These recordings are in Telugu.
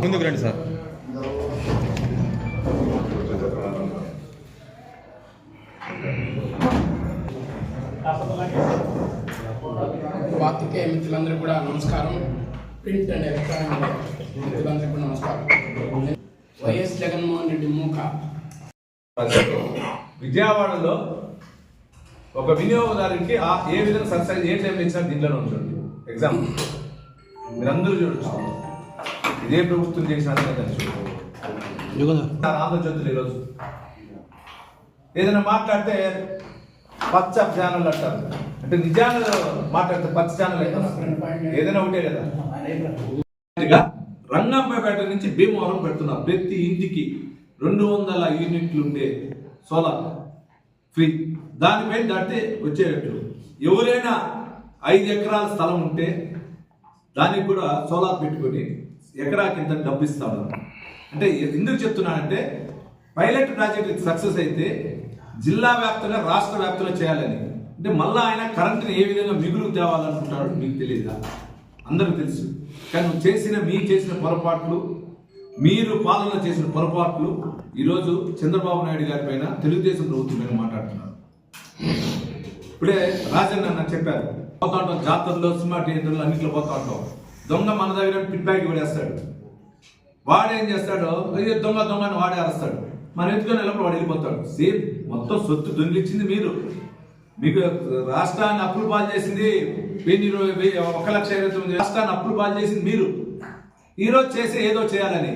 ముందుకు రండి సార్. పాత్రికేయ మిత్రులందరూ కూడా నమస్కారం. ప్రింట్ అండ్ ఎలక్ట్రానిక్ మిత్రులందరికీ కూడా నమస్కారం. వైఎస్ జగన్మోహన్ రెడ్డి మూక. విజయవాడలో ఒక వినియోగదారునికి ఆ ఏ విధంగా సబ్సిడీ ఏ టైంలో ఇచ్చినా దీంట్లోనే ఉంటుంది. ఎగ్జామ్ మీరందరూ చూడొచ్చు. ఇదే ప్రభుత్వం చేసిన ఆలోచనలు ఈరోజు. ఏదైనా మాట్లాడితే పచ్చ ఛానల్ అంటారు. అంటే నిజాలు మాట్లాడితే పచ్చ ఛానల్ ఏదైనా ఒకటే కదా. రంగంపేట నుంచి భీమవరం పెడుతున్నారు. ప్రతి ఇంటికి రెండు వందల యూనిట్లు ఉండే సోలార్ ఫ్రీ. దానిపై దాటితే వచ్చేటట్టు. ఎవరైనా ఐదు ఎకరాల స్థలం ఉంటే దానికి కూడా సోలార్ పెట్టుకొని ఎకరాకి ఇంత డబ్బు ఇస్తాడు అంటే ఎందుకు చెప్తున్నానంటే పైలట్ ప్రాజెక్ట్ సక్సెస్ అయితే జిల్లా వ్యాప్తంగా రాష్ట్ర వ్యాప్తంగా చేయాలని. అంటే మళ్ళీ ఆయన కరెంటుని ఏ విధంగా మిగులు తేవాలనుకుంటాడో మీకు తెలియదా అందరికీ తెలుసు. కానీ చేసిన మీ చేసిన పొరపాట్లు మీరు పాలన చేసిన పొరపాట్లు ఈరోజు చంద్రబాబు నాయుడు గారి పైన తెలుగుదేశం ప్రభుత్వం మీద మాట్లాడుతున్నారు. ఇప్పుడే రాజన్న చెప్పారు. పోతా ఉంటాం జాతరలో సినిమా థియేటర్లు అన్నింటిలో పోతా ఉంటాం దొంగ మన దగ్గర పిట్ బ్యాగ్ పడేస్తాడు వాడేం చేస్తాడు అయ్యో దొంగ దొంగ అని వాడే అరుస్తాడు. మన ఎత్తుకొని నిలబడి వాడు వెళ్ళిపోతాడు. సేమ్ మొత్తం సొత్తు దొంగిలించింది మీరు. మీకు రాష్ట్రాన్ని అప్పులు పాలు చేసింది వెయ్యి ఇరవై వెయ్యి ఒక లక్ష ఇరవై తొమ్మిది రాష్ట్రాన్ని అప్పులు పాలు చేసింది మీరు. ఈరోజు చేసి ఏదో చేయాలని.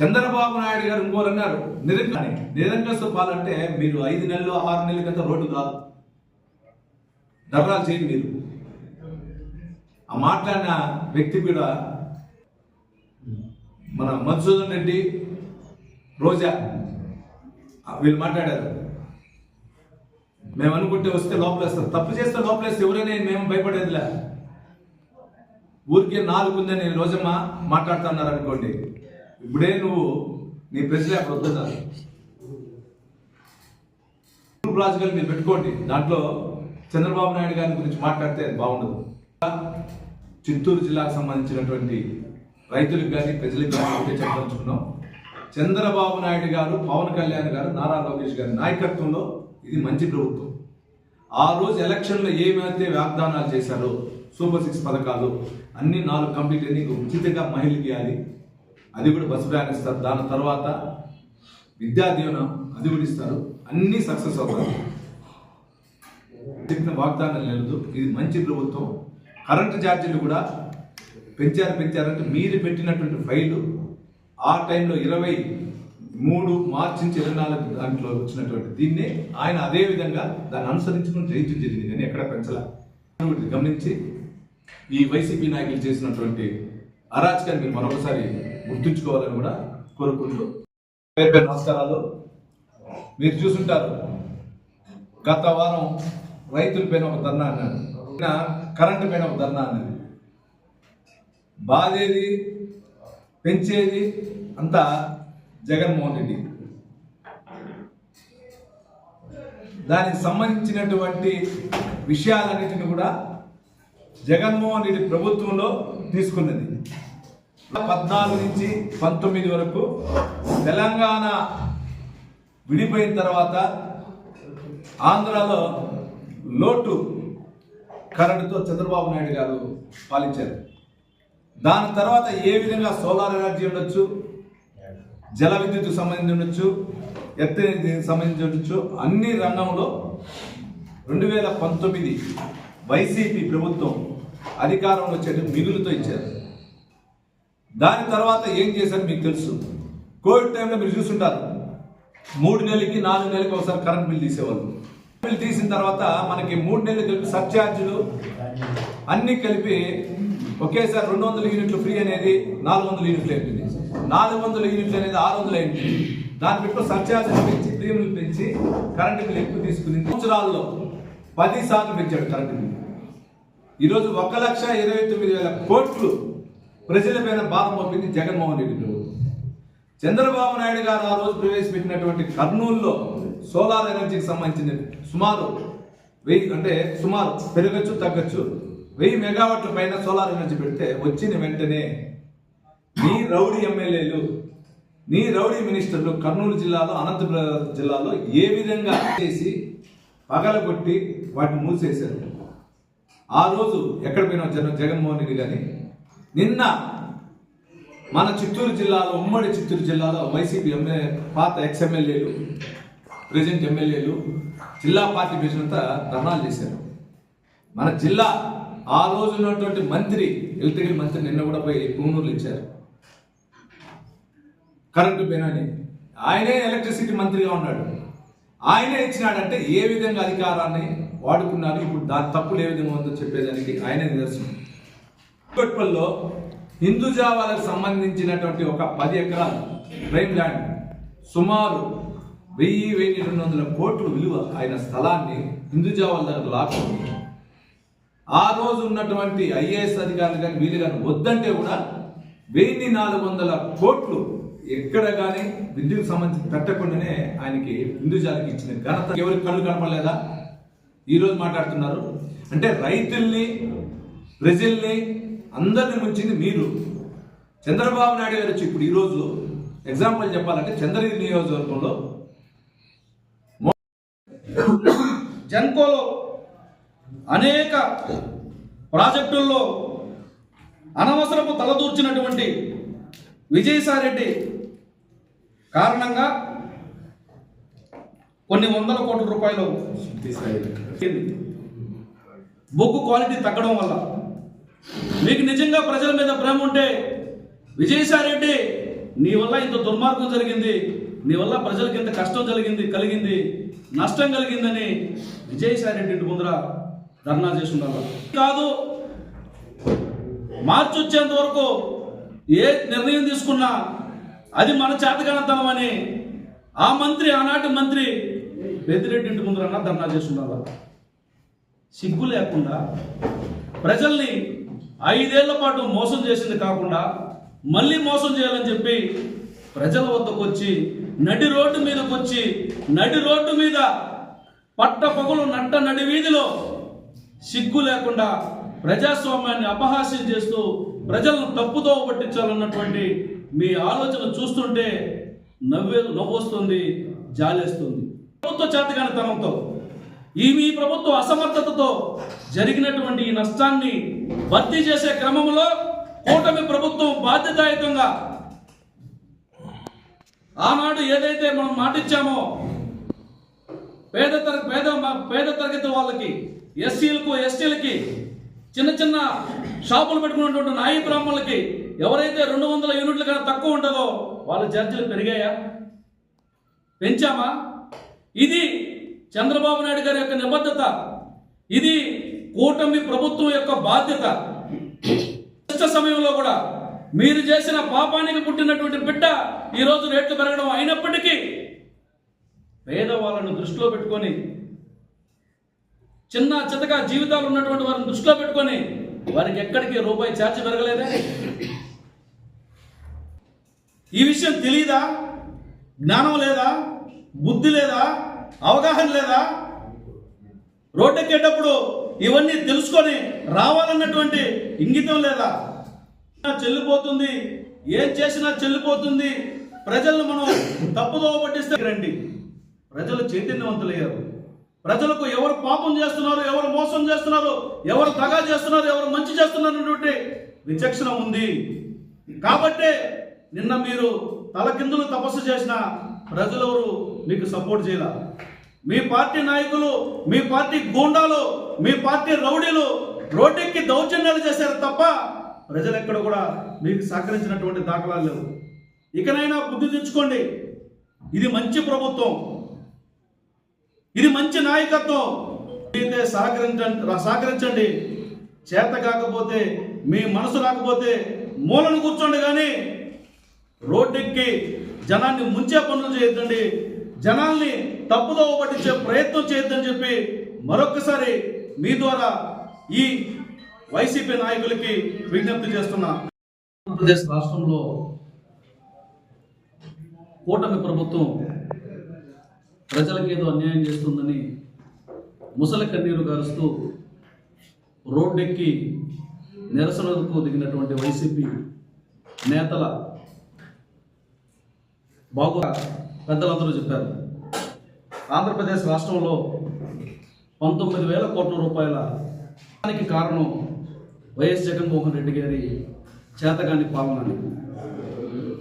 చంద్రబాబు నాయుడు గారు ఇంకోరు అన్నారు నిరంకని పాలంటే మీరు ఐదు నెలలు ఆరు నెలల కింద రోడ్డు కాదు. డబరాలు చేయండి మీరు. ఆ మాట్లాడిన వ్యక్తి కూడా మన మధుసూదన్ రెడ్డి రోజా వీళ్ళు మాట్లాడారు. మేము అనుకుంటే వస్తే లోపలేస్తారు. తప్పు చేస్తే లోపలేస్తే ఎవరైనా మేము భయపడేదిలే. ఊరికే నాలుగు ఉందని రోజమ్మ మాట్లాడుతున్నారు అనుకోండి. ఇప్పుడే నువ్వు నీ ప్రజలు అక్కడ వద్దున్నారు. గ్రూప్ మీరు పెట్టుకోండి. దాంట్లో చంద్రబాబు నాయుడు గారి గురించి మాట్లాడితే అది బాగుండదు. చిత్తూరు జిల్లాకు సంబంధించినటువంటి రైతులకు కానీ ప్రజలకు కానీ ఒకటే చెప్పదలుచుకున్నాం. చంద్రబాబు నాయుడు గారు పవన్ కళ్యాణ్ గారు నారా లోకేష్ గారి నాయకత్వంలో ఇది మంచి ప్రభుత్వం. ఆ రోజు ఎలక్షన్లో ఏమైతే వాగ్దానాలు చేశారో సూపర్ సిక్స్ పథకాలు అన్ని నాలుగు కంప్లీట్ అయ్యి ఉచితంగా మహిళకి ఇవ్వాలి. అది కూడా బస్సు ప్రయాణం ఇస్తారు. దాని తర్వాత విద్యా దీవెన అది కూడా ఇస్తారు. అన్నీ సక్సెస్ అవుతారు చెప్పిన వాగ్దానాలు లేదు ఇది మంచి ప్రభుత్వం. కరెంటు ఛార్జీలు కూడా పెంచారు పెంచారంటే మీరు పెట్టినటువంటి ఫైలు ఆ టైంలో ఇరవై మూడు మార్చి నుంచి ఇరవై నాలుగు దాంట్లో వచ్చినటువంటి దీన్ని ఆయన అదే విధంగా దాన్ని అనుసరించుకుని జయించడం జరిగింది. కానీ ఎక్కడ పెంచలే. గమనించి ఈ వైసీపీ నాయకులు చేసినటువంటి అరాచకాన్ని మీరు మరొకసారి గుర్తుంచుకోవాలని కూడా కోరుకుంటూ పేరు పేరు నమస్కారాలు. మీరు చూసుంటారు. గత వారం రైతుల పైన ఒక ధర్నా అన్నాడు కరెంటు పైన ఒక ధర్నా అన్నది. బాధేది పెంచేది అంతా జగన్మోహన్ రెడ్డి. దానికి సంబంధించినటువంటి విషయాలన్నిటిని కూడా జగన్మోహన్ రెడ్డి ప్రభుత్వంలో తీసుకున్నది. పద్నాలుగు నుంచి పంతొమ్మిది వరకు తెలంగాణ విడిపోయిన తర్వాత ఆంధ్రాలో లోటు కరెంటుతో చంద్రబాబు నాయుడు గారు పాలించారు. దాని తర్వాత ఏ విధంగా సోలార్ ఎనర్జీ ఉండొచ్చు? జల విద్యుత్ సంబంధించి ఉండొచ్చు? ఎత్తని దీనికి సంబంధించి ఉండొచ్చు? అన్ని రంగంలో రెండు వేల పంతొమ్మిది వైసీపీ ప్రభుత్వం అధికారంలో వచ్చేది మిగులుతో ఇచ్చారు. దాని తర్వాత ఏం చేశారు మీకు తెలుసు. కోవిడ్ టైంలో మీరు చూసుంటారు. మూడు నెలలకి నాలుగు నెలలకి ఒకసారి కరెంట్ బిల్ తీసేవాళ్ళు. తీసిన తర్వాత మనకి మూడు నెలలు కలిపి సబ్ఛార్జీలు అన్ని కలిపి ఒకేసారి రెండు వందల యూనిట్లు ఫ్రీ అనేది నాలుగు వందల యూనిట్లు అయిపోయింది. నాలుగు వందల యూనిట్లు అనేది ఆరు వందలు అయింది దాని పెట్టు సబ్ఛార్జీలు పెంచి ప్రీమియం పెంచి కరెంటు బిల్ ఎక్కువ తీసుకుని సంవత్సరాల్లో పది సార్లు పెంచాడు కరెంటు బిల్ ఈరోజు ఒక లక్ష ఇరవై తొమ్మిది వేల కోట్లు ప్రజలపైన భారం పంపింది జగన్మోహన్ రెడ్డి ప్రభుత్వం. చంద్రబాబు నాయుడు గారు ఆ రోజు ప్రవేశపెట్టినటువంటి కర్నూలులో సోలార్ ఎనర్జీకి సంబంధించిన సుమారు వెయ్యి అంటే సుమారు పెరగచ్చు తగ్గచ్చు. వెయ్యి మెగావాట్ల పైన సోలార్ ఎనర్జీ పెడితే వచ్చిన వెంటనే నీ రౌడీ ఎమ్మెల్యేలు నీ రౌడీ మినిస్టర్లు కర్నూలు జిల్లాలో అనంతపురం జిల్లాలో ఏ విధంగా చేసి పగలగొట్టి వాటిని మూసేశారు? ఆ రోజు ఎక్కడ పోయినా జగన్మోహన్ రెడ్డి కానీ నిన్న మన చిత్తూరు జిల్లాలో ఉమ్మడి చిత్తూరు జిల్లాలో వైసీపీ ఎమ్మెల్యే పాత ఎక్స్ ఎమ్మెల్యేలు ప్రజెంట్ ఎమ్మెల్యేలు జిల్లా పార్టీ ప్రెసిడెంట్ అంతా ధర్నాలు చేశారు. మన జిల్లా ఆ రోజు ఉన్నటువంటి మంత్రి ఎలక్ట్రికల్ మంత్రి నిన్న కూడా పోయి పూనూరులు ఇచ్చారు. కరెంటు బినాని. ఆయనే ఎలక్ట్రిసిటీ మంత్రిగా ఉన్నాడు. ఆయనే ఇచ్చినాడంటే ఏ విధంగా అధికారాన్ని వాడుకున్నారు? ఇప్పుడు దాని తప్పులు ఏ విధంగా ఉందో చెప్పేదానికి ఆయనే నిదర్శనం. కొట్పల్లో హిందూజావాలకు సంబంధించినటువంటి ఒక పది ఎకరాలు ప్రైమ్ ల్యాండ్ సుమారు వెయ్యి వెయ్యి రెండు వందల కోట్ల విలువ ఆయన స్థలాన్ని హిందూజా వాళ్ళ దగ్గర లాక్కుంది. ఆ రోజు ఉన్నటువంటి ఐఏఎస్ అధికారులు కానీ వీళ్ళు కానీ వద్దంటే కూడా వెయ్యి నాలుగు వందల కోట్లు ఎక్కడ కానీ విద్యుత్ సంబంధించి పెట్టకుండానే ఆయనకి హిందూజాలకు ఇచ్చిన ఘనత. ఎవరికి కళ్ళు కనపడలేదా? ఈరోజు మాట్లాడుతున్నారు. అంటే రైతుల్ని ప్రజల్ని అందరిని ముంచింది మీరు. చంద్రబాబు నాయుడు గారు వచ్చి ఇప్పుడు ఈరోజు ఎగ్జాంపుల్ చెప్పాలంటే చంద్రగిరి నియోజకవర్గంలో జన్కోలో అనేక ప్రాజెక్టుల్లో అనవసరపు తలదూర్చినటువంటి విజయసాయిరెడ్డి కారణంగా కొన్ని వందల కోట్ల రూపాయలు బొగ్గు క్వాలిటీ తగ్గడం వల్ల ప్రజల మీద ప్రేమ ఉంటే విజయసాయిరెడ్డి నీ వల్ల ఇంత దుర్మార్గం జరిగింది నీ వల్ల ప్రజలకి ఇంత కష్టం జరిగింది కలిగింది నష్టం కలిగిందని విజయసాయిరెడ్డి ఇంటి ముందర ధర్నా చేస్తున్నారు కాదు మార్చి వచ్చేంత వరకు ఏ నిర్ణయం తీసుకున్నా అది మన చేతగానతనం అని ఆ మంత్రి ఆనాటి మంత్రి పెద్దిరెడ్డి ఇంటి ముందర ధర్నా చేస్తున్నారు సిగ్గు లేకుండా ప్రజల్ని ఐదేళ్ళ పాటు మోసం చేసింది కాకుండా మళ్ళీ మోసం చేయాలని చెప్పి ప్రజల వద్దకు వచ్చి నడి రోడ్డు మీదకు వచ్చి నడి రోడ్డు మీద పట్ట పగులు నట్ట నడి వీధిలో సిగ్గు లేకుండా ప్రజాస్వామ్యాన్ని అపహాస్యం చేస్తూ ప్రజలను తప్పుదో పట్టించాలన్నటువంటి మీ ఆలోచన చూస్తుంటే నవ్వే నవ్వొస్తుంది జాలేస్తుంది. ప్రభుత్వ చేతగానితనంతో ఈ మీ ప్రభుత్వ అసమర్థతతో జరిగినటువంటి ఈ నష్టాన్ని భర్తీ చేసే క్రమంలో కూటమి ప్రభుత్వం బాధ్యతాయుతంగా ఆనాడు ఏదైతే మనం మాటిచ్చామో పేద తర పేద పేద తరగతి వాళ్ళకి ఎస్సీలకు ఎస్టీలకి చిన్న చిన్న షాపులు పెట్టుకున్నటువంటి నాయి బ్రాహ్మణులకి ఎవరైతే రెండు వందల యూనిట్ల కన్నా తక్కువ ఉంటుందో వాళ్ళ ఛార్జీలు పెరిగాయా? పెంచామా? ఇది చంద్రబాబు నాయుడు గారి యొక్క నిబద్ధత. ఇది కూటమి ప్రభుత్వం యొక్క బాధ్యత. కష్ట సమయంలో కూడా మీరు చేసిన పాపానికి పుట్టినటువంటి బిడ్డ ఈ రోజు రేట్లు పెరగడం అయినప్పటికీ పేదవాళ్ళను దృష్టిలో పెట్టుకొని చిన్న చితక జీవితాలు ఉన్నటువంటి వారిని దృష్టిలో పెట్టుకొని వారికి ఎక్కడికి రూపాయి ఛార్జ్ పెరగలేదే? ఈ విషయం తెలియదా జ్ఞానం లేదా? బుద్ధి లేదా? అవగాహన లేదా? రోడ్డెక్కేటప్పుడు ఇవన్నీ తెలుసుకొని రావాలన్నటువంటి ఇంగితం లేదా? చెల్లిపోతుంది. ఏం చేసినా చెల్లిపోతుంది. ప్రజలను మనం తప్పుదోవ పట్టిస్తే రండి. ప్రజలు చైతన్యవంతులయ్యారు. ప్రజలకు ఎవరు పాపం చేస్తున్నారు ఎవరు మోసం చేస్తున్నారు ఎవరు దగా చేస్తున్నారు ఎవరు మంచి చేస్తున్నారు అన్నటువంటి విచక్షణ ఉంది. కాబట్టే నిన్న మీరు తలకిందులు తపస్సు చేసిన ప్రజలెవరు మీకు సపోర్ట్ చేయాల? మీ పార్టీ నాయకులు మీ పార్టీ గూండాలు మీ పార్టీ రౌడీలు రోడ్డెక్కి దౌర్జన్యాలు చేశారు తప్ప ప్రజలు ఎక్కడ కూడా మీకు సహకరించినటువంటి దాఖలాలు లేవు. ఇకనైనా బుద్ధి తెచ్చుకోండి. ఇది మంచి ప్రభుత్వం. ఇది మంచి నాయకత్వం. అయితే సహకరించండి సహకరించండి. చేత కాకపోతే మీ మనసు రాకపోతే మూలను కూర్చోండి కానీ రోడ్డెక్కి జనాన్ని ముంచే పనులు చేయొద్దండి. జనాల్ని తప్పుదోవ పట్టించే ప్రయత్నం చేయొద్దని చెప్పి మరొకసారి మీ ద్వారా ఈ వైసీపీ నాయకులకి విజ్ఞప్తి చేస్తున్నా. ఆంధ్రప్రదేశ్ రాష్ట్రంలో కూటమి ప్రభుత్వం ప్రజలకేదో అన్యాయం చేస్తుందని ముసలి కన్నీరు గారుస్తూ రోడ్డెక్కి నిరసనకు దిగినటువంటి వైసీపీ నేతల బాగు పెద్దలందరూ చెప్పారు. ఆంధ్రప్రదేశ్ రాష్ట్రంలో పంతొమ్మిది వేల కోట్ల రూపాయల దానికి కారణం వైఎస్ జగన్మోహన్ రెడ్డి గారి చేతగాని పాలన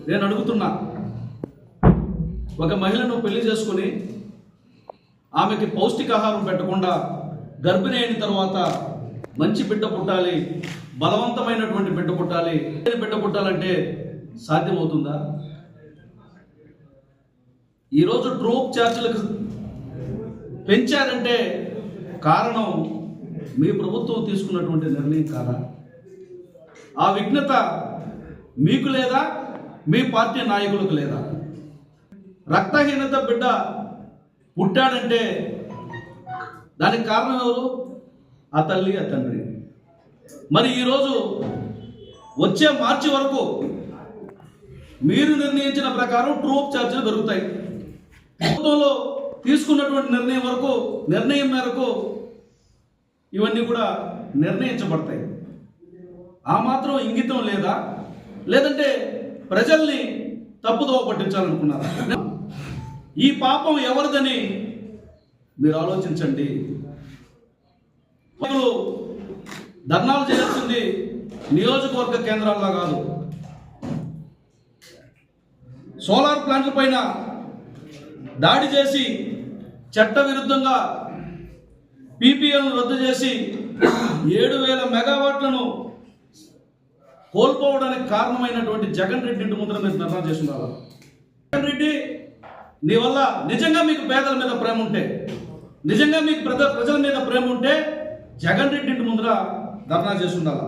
నేను అడుగుతున్నా ఒక మహిళను పెళ్ళి చేసుకుని ఆమెకి పౌష్టికాహారం పెట్టకుండా గర్భిణి అయిన తర్వాత మంచి బిడ్డ పుట్టాలి బలవంతమైనటువంటి బిడ్డ పుట్టాలి బిడ్డ పుట్టాలంటే సాధ్యమవుతుందా? ఈరోజు డ్రోప్ ఛార్జీలకు పెంచారంటే కారణం మీ ప్రభుత్వం తీసుకున్నటువంటి నిర్ణయం కాదా? ఆ విఘ్నత మీకు లేదా? మీ పార్టీ నాయకులకు లేదా? రక్తహీనత బిడ్డ పుట్టాడంటే దానికి కారణం ఎవరు? ఆ తల్లి ఆ తండ్రి. మరి ఈరోజు వచ్చే మార్చి వరకు మీరు నిర్ణయించిన ప్రకారం ట్రూప్ ఛార్జీలు పెరుగుతాయి. ప్రభుత్వంలో తీసుకున్నటువంటి నిర్ణయం వరకు నిర్ణయం మేరకు ఇవన్నీ కూడా నిర్ణయించబడతాయి. ఆ మాత్రం ఇంగితం లేదా? లేదంటే ప్రజల్ని తప్పుదోవ పట్టించాలనుకున్నారా? ఈ పాపం ఎవరిదని మీరు ఆలోచించండి. ధర్నాలు చేయాల్సింది నియోజకవర్గ కేంద్రాల్లో కాదు. సోలార్ ప్లాంట్ల పైన దాడి చేసి చట్ట విరుద్ధంగా పీపీఎల్ను రద్దు చేసి ఏడు వేల మెగావాట్లను కోల్పోవడానికి కారణమైనటువంటి జగన్ రెడ్డి ఇంటి ముందర మీరు ధర్నా చేస్తున్నారు? జగన్ రెడ్డి నీ వల్ల నిజంగా మీకు పేదల మీద ప్రేమ ఉంటే నిజంగా మీకు ప్రజ ప్రజల మీద ప్రేమ ఉంటే జగన్ రెడ్డి ఇంటి ముందర ధర్నా చేస్తుండాలా